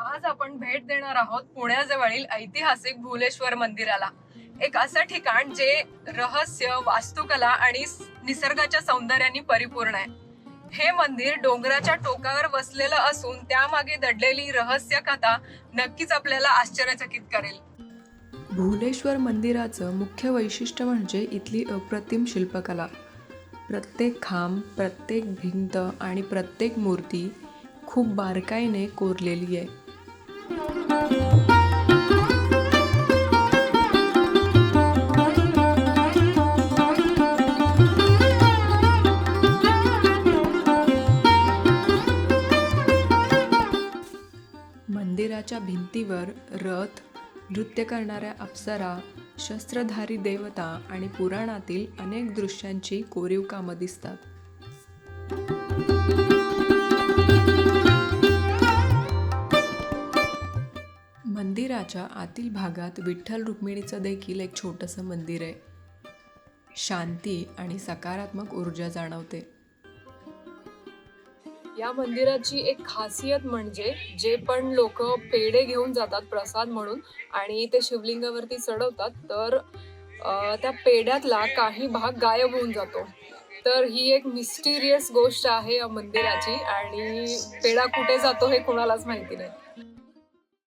आज आपण भेट देणार आहोत पुण्याजवळील ऐतिहासिक भुलेश्वर मंदिराला. एक असं ठिकाण जे रहस्य वास्तुकला आणि निसर्गाच्या सौंदर्याने परिपूर्ण आहे. हे मंदिर डोंगराच्या टोकावर वसलेलं असून त्यामागे दडलेली रहस्य कथा नक्कीच आपल्याला आश्चर्यचकित करेल. भुलेश्वर मंदिराचं मुख्य वैशिष्ट्य म्हणजे इथली अप्रतिम शिल्पकला. प्रत्येक खांब प्रत्येक भिंत आणि प्रत्येक मूर्ती खूप बारकाईने कोरलेली आहे. मंदिराच्या भिंतीवर रथ नृत्य करणाऱ्या अप्सरा शस्त्रधारी देवता आणि पुराणातील अनेक दृश्यांची कोरीव कामं दिसतात. मंदिराच्या आतील भागात विठ्ठल रुक्मिणीचं देखील एक छोटंसं मंदिर आहे. शांती आणि सकारात्मक ऊर्जा जाणवते. या मंदिराची एक खासियत म्हणजे जे पण लोक पेढे घेऊन जातात प्रसाद म्हणून आणि ते शिवलिंगावरती चढवतात तर त्या पेढ्यातला काही भाग गायब होऊन जातो. तर ही एक मिस्टिरियस गोष्ट आहे या मंदिराची आणि पेढा कुठे जातो हे कोणालाच माहिती नाही.